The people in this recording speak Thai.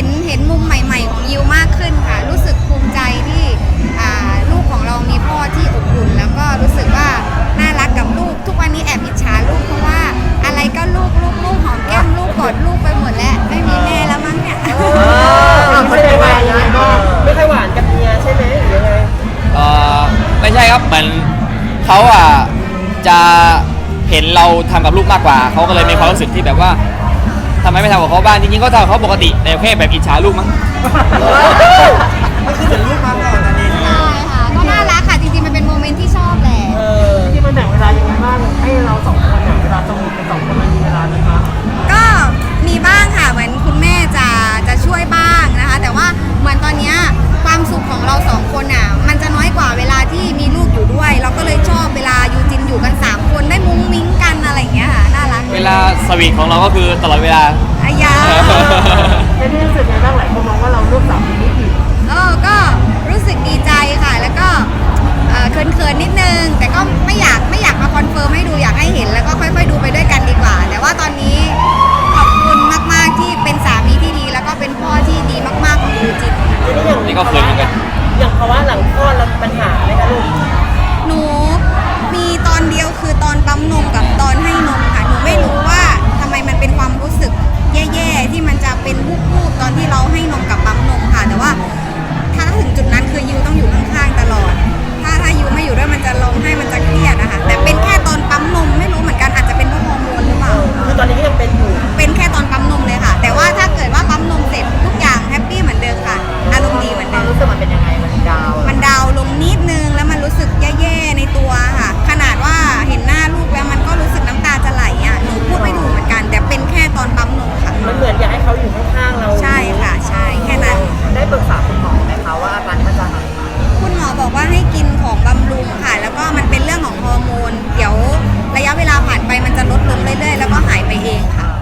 ห็นเห็นมุมใหม่ ๆ ของยิวมากขึ้นค่ะ รู้สึกภูมิใจที่ลูกของเรามีพ่อที่อบอุ่น แล้วก็รู้สึกว่าน่ารักกับลูก ทุกวันนี้แอบอิจฉาลูกเพราะว่าอะไรก็ลูกลูกลูกหอมแก้มลูกกอดลูกไปหมดแล้วไม่มีแม่แล้วมั้งเนี่ยไม่ค่อยหวานไม่ค่อยหวานกับเมียใช่ไหมหรือยังไงเออไม่ใช่ครับเหมือนเขาอะจะเห็นเราทำกับลูกมากกว่าเขาก็เลยมีความรู้สึกที่แบบว่า ทำไมไม่ทำกับเขาบ้างจริงๆก็ทำกับเขาปกติแต่แค่แบบอิจฉาลูกมั้ง สวีทของเราก็คือตลอดเวลา อายาไม่ได้รู้สึกไงบ้างหลายคนมองว่าเราลูกสาวเป็นไม่ผิดเออก็รู้สึกดีใจค่ะ แล้วก็เอ่อเขินๆนิดนึง แต่ก็ไม่อยากไม่อยากมาคอนเฟิร์มให้ดูอยากให้เห็น แล้วก็ค่อยๆดูไปด้วยกันดีกว่า แต่ว่าตอนนี้ขอบคุณมากๆที่เป็นสามีที่ดี แล้วก็เป็นพ่อที่ดีมากๆของยูจินค่ะทีนี้อย่างนี่ก็เขินเหมือนกัน อย่างภาวะหลังคลอดเรามีปัญหาไหมคะลูก หนู เรื่อยๆ แล้วก็หายไปเองค่ะ